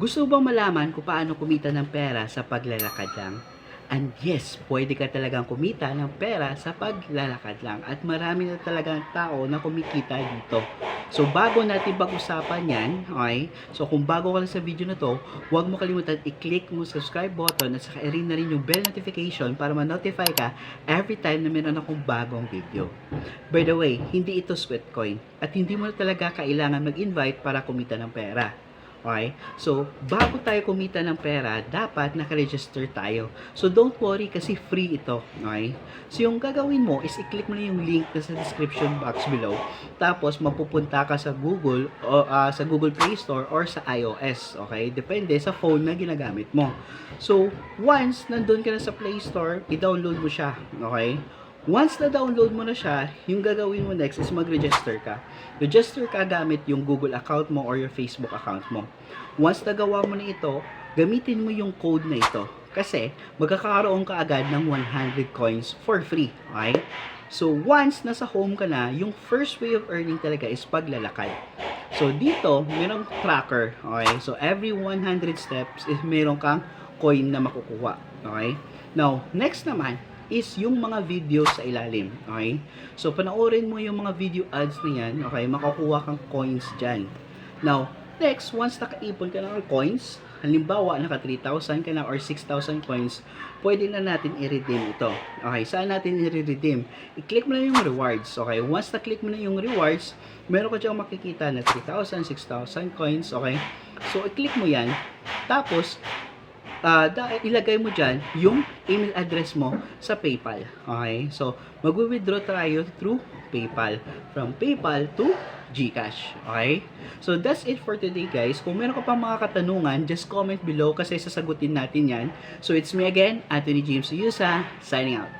Gusto bang malaman kung paano kumita ng pera sa paglalakad lang? And yes, pwede ka talagang kumita ng pera sa paglalakad lang. At marami na talagang tao na kumikita dito. So, bago natin pag-usapan yan, okay? So, kung bago ka lang sa video na to, huwag mo kalimutan i-click mo subscribe button at saka i-ring na rin yung bell notification para ma-notify ka every time na meron akong bagong video. By the way, hindi ito sweat at hindi mo na talaga kailangan mag-invite para kumita ng pera. Okay? So, bago tayo kumita ng pera, dapat nakaregister tayo. So, don't worry kasi free ito. Okay? So, yung gagawin mo is i-click mo na yung link na sa description box below. Tapos, mapupunta ka sa Google o ah, sa Google Play Store or sa iOS. Okay? Depende sa phone na ginagamit mo. So, once nandun ka na sa Play Store, i-download mo siya. Okay? Once na-download mo na siya, yung gagawin mo next is mag-register ka. Register ka gamit yung Google account mo or your Facebook account mo. Once nagawa mo na ito, gamitin mo yung code na ito. Kasi, magkakaroon ka agad ng 100 coins for free. Okay? So, once nasa home ka na, yung first way of earning talaga is paglalakad. So, dito, merong tracker. Okay? So, every 100 steps is meron kang coin na makukuha. Okay? Now, next naman, is yung mga videos sa ilalim. Okay? So, panoorin mo yung mga video ads na yan. Okay? Makakuha kang coins dyan. Now, next, once nakaipon ka ng coins, halimbawa, naka 3,000 ka na or 6,000 coins, pwede na natin i-redeem ito. Okay, saan natin i-redeem? I-click mo na yung rewards. Okay, once na-click mo na yung rewards, meron ka dyan makikita na 3,000, 6,000 coins. Okay, so i-click mo yan. Tapos, da- ilagay mo dyan yung email address mo sa PayPal. Okay? So, mag-withdraw tayo through PayPal. From PayPal to GCash. Okay? So, that's it for today, guys. Kung meron ka pang mga katanungan, just comment below kasi sasagutin natin yan. So, it's me again, Anthony James Yusa, signing out.